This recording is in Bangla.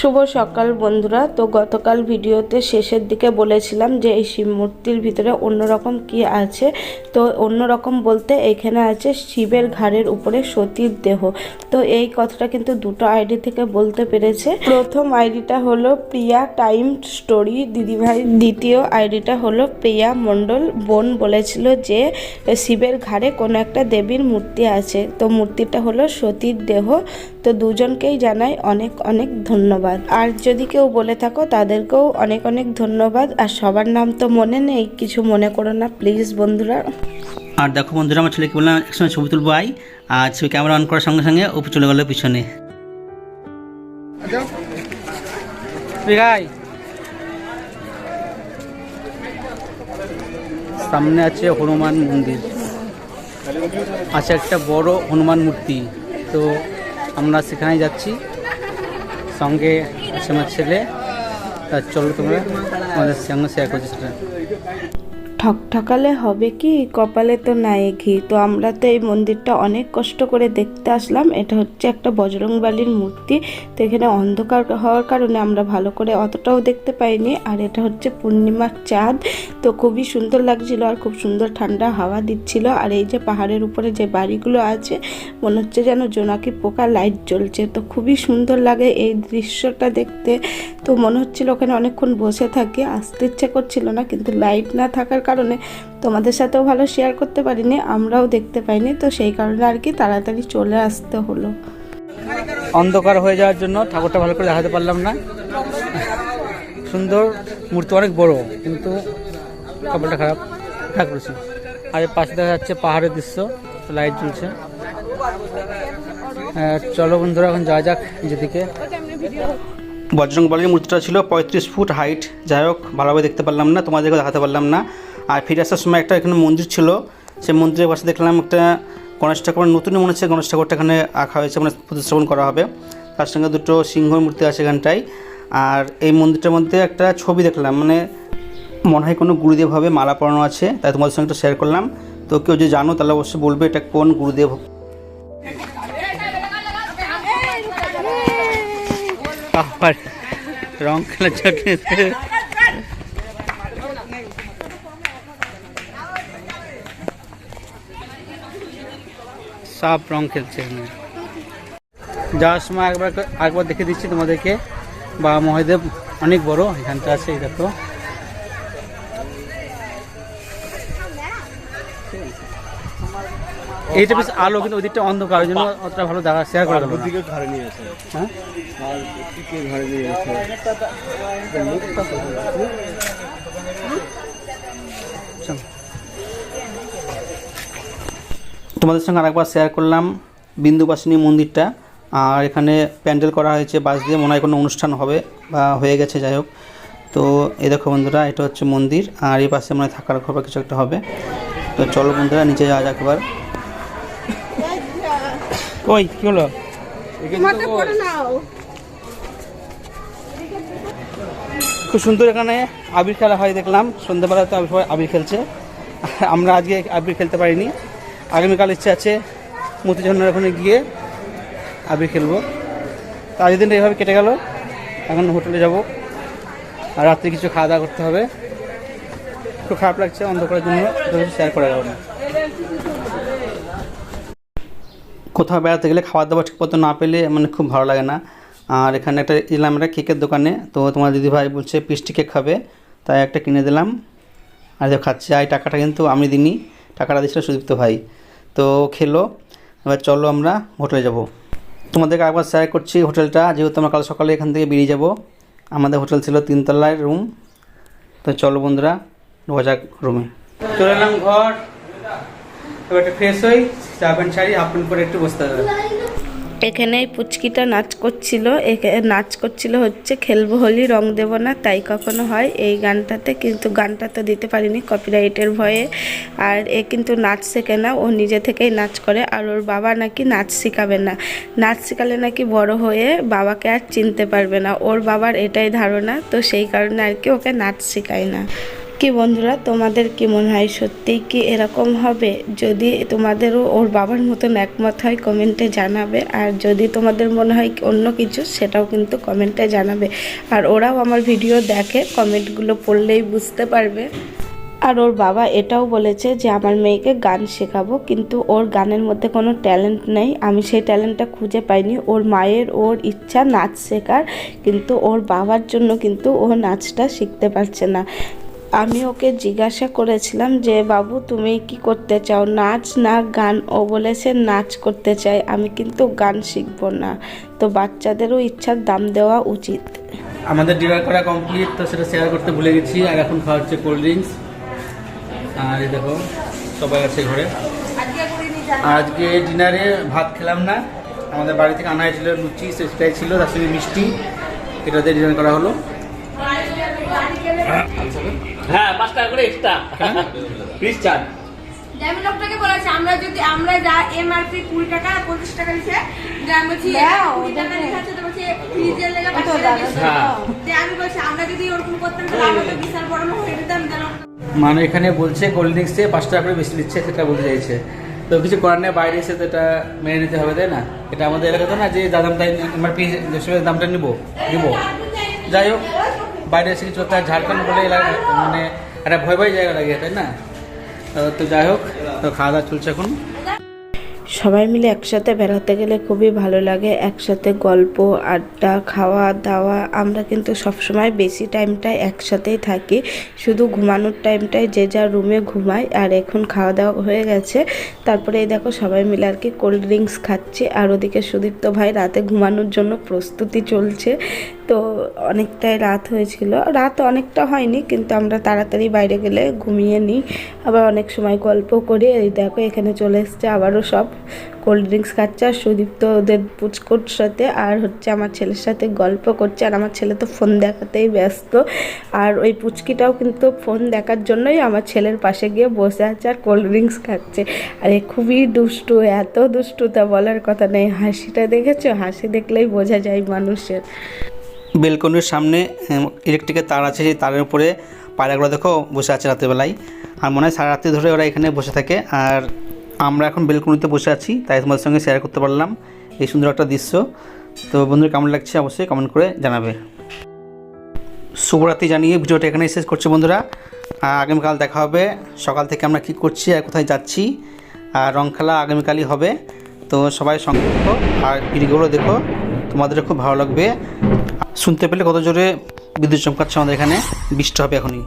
শুভ সকাল বন্ধুরা। তো গতকাল ভিডিওতে শেষের দিকে বলেছিলাম যে এই শিব মূর্তির ভিতরে অন্যরকম কি আছে। তো অন্যরকম বলতে এখানে আছে শিবের ঘাড়ের উপরে সতীর দেহ। তো এই কথাটা কিন্তু দুটো আইডি থেকে বলতে পেরেছে। প্রথম আইডিটা হলো প্রিয়া টাইম স্টোরি। দিদিভাই দ্বিতীয় আইডিটা হলো প্রিয়া মণ্ডল বোন বলেছিল যে শিবের ঘাড়ে কোনো একটা দেবীর মূর্তি আছে। তো মূর্তিটা হলো সতীর দেহ। তো দুজনকেই জানাই অনেক অনেক ধন্যবাদ। আর যদি কেউ বলে থাকো তাদেরকেও অনেক অনেক ধন্যবাদ। আর সবার নাম তো মনে নেই কিছু মনে করো না প্লিজ বন্ধুরা। আর দেখো বন্ধুরা আমার ছেলেকে বললাম একসঙ্গে ছবি তুলবো আই। আর ছবি ক্যামেরা অন করার সঙ্গে সঙ্গে ও চলে গেলো পিছনে। সামনে আছে হনুমান মন্দির। আছে একটা বড় হনুমান মূর্তি। তো আমরা সেখানে যাচ্ছি। সঙ্গে আছে আমার ছেলে চলো তোমরা আমাদের সঙ্গে শেয়ার করছি ঠক ঠকালে হবে কি? কপালে তো নাই ঘি। তো আমরা তো এই মন্দিরটা অনেক কষ্ট করে দেখতে আসলাম। এটা হচ্ছে একটা বজরংবালির মূর্তি। তো এখানে অন্ধকার হওয়ার কারণে আমরা ভালো করে অতটাও দেখতে পাইনি। আর এটা হচ্ছে পূর্ণিমার চাঁদ। তো খুবই সুন্দর লাগছিল আর খুব সুন্দর ঠান্ডা হাওয়া দিচ্ছিল। আর এই যে পাহাড়ের উপরে যে বাড়িগুলো আছে, মনে হচ্ছে যেন জোনাকি পোকা লাইট জ্বলছে। তো খুবই সুন্দর লাগে এই দৃশ্যটা দেখতে। তো মনে হচ্ছিল ওখানে অনেকক্ষণ বসে থাকি। আসতে ইচ্ছে করছিল না, কিন্তু লাইট না থাকার কারণে তোমাদের সাথেও ভালো শেয়ার করতে পারিনি আমরাও দেখতে পাইনি তো সেই কারণে আর কি তাড়াতাড়ি চলে আসতে হলো। অন্ধকার হয়ে যাওয়ার জন্য ঠাকুরটা ভালো করে দেখাতে পারলাম না। সুন্দর মূর্তি অনেক বড় কিন্তু কপালটা খারাপ। ঠাকুর আর এর পাশে দেখা যাচ্ছে পাহাড়ের দৃশ্য লাইট জ্বলছে। আহ, চলো বন্ধুরা এখন যাওয়া যাক যেদিকে বজরং বলের মূর্তিটা ছিল পঁয়ত্রিশ ফুট হাইট যাই হোক ভালোভাবে দেখতে পারলাম না তোমাদেরকে দেখাতে পারলাম না। আর ফিরে আসার সময় একটা এখানে মন্দির ছিল। সেই মন্দিরের পাশে দেখলাম একটা গণেশ ঠাকুর নতুনই মনে হচ্ছে গণেশ ঠাকুরটা এখানে আঁকা হয়েছে মানে প্রতিস্থাপন করা হবে। তার সঙ্গে দুটো সিংহর মূর্তি আছে এখানটায়। আর এই মন্দিরটার মধ্যে একটা ছবি দেখলাম মানে মনে হয় কোনো গুরুদেব হবে মালা পরানো আছে, তাই তোমাদের সঙ্গে একটু শেয়ার করলাম। তো কেউ যদি জানো, তাহলে অবশ্যই বলবে এটা কোন গুরুদেব। রং খেলার জন্য সব রং খেলছে এখানে। যাওয়ার সময় একবার একবার দেখে দিচ্ছি তোমাদেরকে। বা মহাদেব অনেক বড় এখানটা আছে দেখো। এইটা বেশ আলো কিন্তু ওই দিকটা অন্ধকার ওই জন্য অতটা ভালো দেখা শেয়ার করা যাবে না। দিকে ঘাড়ে নিয়ে আছে হ্যাঁ? আর দিকে ঘাড়ে নিয়ে আছে চলো। তোমাদের সঙ্গে আরেকবার শেয়ার করলাম বিন্দুবাসিনী মন্দিরটা। আর এখানে প্যান্ডেল করা হয়েছে বাস দিয়ে মনে হয় কোনো অনুষ্ঠান হবে বা হয়ে গেছে যাই হোক। তো এই দেখো বন্ধুরা এটা হচ্ছে মন্দির। আর এই পাশে মনে হয় থাকার খবর কিছু একটা হবে। তো চলো বন্ধুরা নিচে যাওয়া যাক এবার। ওই কি হলো? খুব সুন্দর এখানে আবির খেলা হয় দেখলাম। সন্ধ্যাবেলা তো সবাই আবির খেলছে। আমরা আজকে আবির খেলতে পারিনি। আগামীকাল ইচ্ছে আছে মতিঝর্ণার ওখানে গিয়ে আবির খেলব। তো আজকের দিনটা এইভাবে কেটে গেল, এখন হোটেলে যাব। আর রাত্রে কিছু খাওয়া দাওয়া করতে হবে। খুব খারাপ লাগছে অন্ধকারের জন্য শেয়ার করা যাবে না। কোথাও বেড়াতে গেলে খাবার দাবার ঠিক মতো না পেলে মানে খুব ভালো লাগে না। আর এখানে একটা এলাম একটা কেকের দোকানে, তো তোমার দিদিভাই বলছে পিস্টি কেক খাবে, তাই একটা কিনে দিলাম। আর যে খাচ্ছে, আর টাকাটা কিন্তু আমি দিইনি, টাকাটা দিচ্ছিল সুদীপ্ত ভাই। তো খেলো। এবার চলো আমরা হোটেলে যাব। তোমাদেরকে একবার শেয়ার করছি হোটেলটা। যেহেতু আমরা কাল সকালে এখান থেকে বেরিয়ে যাব, আমাদের হোটেল ছিল তিনতলায় রুম তো চলো বন্ধুরা ঢোকা রুমে চলে এলাম ঘর। এবার একটু ফ্রেশ হই, চা প্যান্ট শাড়ি হাফ প্যান্ট পরে একটু বসতে হবে। এখানে এই পুচকিটা নাচ করছিল। নাচ করছিল হচ্ছে খেলব হোলি, রং দেব না, তাই কখনো হয়। এই গানটাতে কিন্তু, গানটা তো দিতে পারিনি কপিরাইটের ভয়ে। আর এ কিন্তু নাচ শেখে না, ও নিজে থেকেই নাচ করে। আর ওর বাবা নাকি নাচ শেখাবে না। নাচ শেখালে নাকি বড় হয়ে বাবাকে আর চিনতে পারবে না। ওর বাবার এটাই ধারণা, তো সেই কারণে আর কি ওকে নাচ শেখায় না। কি বন্ধুরা, তোমাদের কি মনে হয় সত্যিই কি এরকম হবে? যদি তোমাদেরও ওর বাবার মতন একমত হয়, কমেন্টে জানাবে। আর যদি তোমাদের মনে হয় অন্য কিছু, সেটাও কিন্তু কমেন্টে জানাবে। আর ওরাও আমার ভিডিও দেখে কমেন্টগুলো পড়লেই বুঝতে পারবে। আর ওর বাবা এটাও বলেছে যে, আমার মেয়েকে গান শেখাবো, কিন্তু ওর গানের মধ্যে কোনো ট্যালেন্ট নেই। আমি সেই ট্যালেন্টটা খুঁজে পাইনি। ওর মায়ের ওর ইচ্ছা নাচ শেখার, কিন্তু ওর বাবার জন্য কিন্তু ও নাচটা শিখতে পারছে না। আমি ওকে জিজ্ঞাসা করেছিলাম যে, বাবু, তুমি কি করতে চাও? নাচ না গান? ও বলেছে, নাচ করতে চাই। আমি কিন্তু গান শিখব না। তো বাচ্চাদেরও ইচ্ছার দাম দেওয়া উচিত। আমাদের ডিনার করা কমপ্লিট, তো সেটা শেয়ার করতে ভুলে গেছি। আর এখন খাওয়া হচ্ছে কোল্ড ড্রিঙ্কস আর দেখো, সবাই আছে ঘরে। আজকে ডিনারে ভাত খেলাম না। আমাদের বাড়ি থেকে আনা হয়েছিল লুচি, সেটাই ছিল, তার সঙ্গে মিষ্টি। এটা দিয়ে ডিনার করা হলো। হ্যাঁ পাঁচ টাকা করে এক্সট্রা প্লিজ চার আমি লোকটাকে বলেছি আমরা যদি আমরা যা এমআরপি কুড়ি টাকা পঁচিশ টাকা দিচ্ছে যে আমি বলছি কুড়ি টাকা দেখাচ্ছে তো বলছি ফ্রিজের লেগে পাঁচ টাকা হ্যাঁ। যে আমি বলছি আমরা যদি ওরকম করতাম তাহলে আমরা বিশাল বড় হয়ে যেতাম মানে এখানে বলছে কোল্ড ড্রিঙ্কসে পাঁচ টাকা করে বেশি দিচ্ছে সেটা বলতে চাইছে। তো কিছু করার নেই বাইরে এসে তো এটা মেনে নিতে হবে তাই না? এটা আমাদের এলাকাতে না যে আমার পি দামটা নিব দিব যাই হোক। বাইরে এসে কিছু একটা ঝাড়খণ্ড বলে মানে একটা ভয় ভয় জায়গা লাগে, তাই না? তো যাই হোক, তো খাওয়া দাওয়া চলছে এখন। সবাই মিলে একসাথে বেড়াতে গেলে খুবই ভালো লাগে, একসাথে গল্প, আড্ডা, খাওয়া দাওয়া। আমরা কিন্তু সবসময় বেশি টাইমটাই একসাথেই থাকি, শুধু ঘুমানোর টাইমটাই যে যার রুমে ঘুমাই আর এখন খাওয়া দাওয়া হয়ে গেছে। তারপরে এই দেখো, সবাই মিলে আর কি কোল্ড ড্রিঙ্কস খাচ্ছি, আর ওদিকে সুদীপ্ত ভাই রাতে ঘুমানোর জন্য প্রস্তুতি চলছে। তো অনেকটাই রাত হয়েছিল। রাত অনেকটা হয়নি, কিন্তু আমরা তাড়াতাড়ি বাইরে গেলে ঘুমিয়ে নিই। আবার অনেক সময় গল্প করি। এই দেখো, এখানে চলে এসছে আবারও সব কোল্ড ড্রিঙ্কস খাচ্ছে আর সুদীপ্ত ওদের পুচকোর সাথে আর হচ্ছে আমার ছেলের সাথে গল্প করছে। আর আমার ছেলে তো ফোন দেখাতেই ব্যস্ত। আর ওই পুচকিটাও কিন্তু ফোন দেখার জন্যই আমার ছেলের পাশে গিয়ে বসে আছে আর কোল্ড ড্রিঙ্কস খাচ্ছে। আর এ খুবই দুষ্টু, এত দুষ্টু তা বলার কথা নেই। হাসিটা দেখেছ? হাসি দেখলেই বোঝা যায় মানুষের। বেলকনির সামনে ইলেকট্রিকের তার আছে, সেই তারের উপরে পায়রাগুলো দেখো বসে আছে রাতেরবেলায়। আর মনে হয় সারা রাত্রি ধরে ওরা এখানে বসে থাকে। আর আমরা এখন বেলকনিতে বসে আছি, তাই তোমাদের সঙ্গে শেয়ার করতে পারলাম এই সুন্দর একটা দৃশ্য। তো বন্ধুরা, কেমন লাগছে অবশ্যই কমেন্ট করে জানাবে। শুভরাত্রি জানিয়ে ভিডিওটা এখানে শেষ করছি বন্ধুরা। আগামীকাল দেখা হবে, সকাল থেকে আমরা কী করছি আর কোথায় যাচ্ছি, আর রং খেলা আগামীকালই হবে। তো সবাই সঙ্গে দেখো আর ভিডিওগুলো দেখো। তোমাদের খুব ভালো লাগবে। শুনতে পেলে কত জোরে বিদ্যুৎ চমকাচ্ছে আমাদের এখানে। বৃষ্টি হবে এখনই।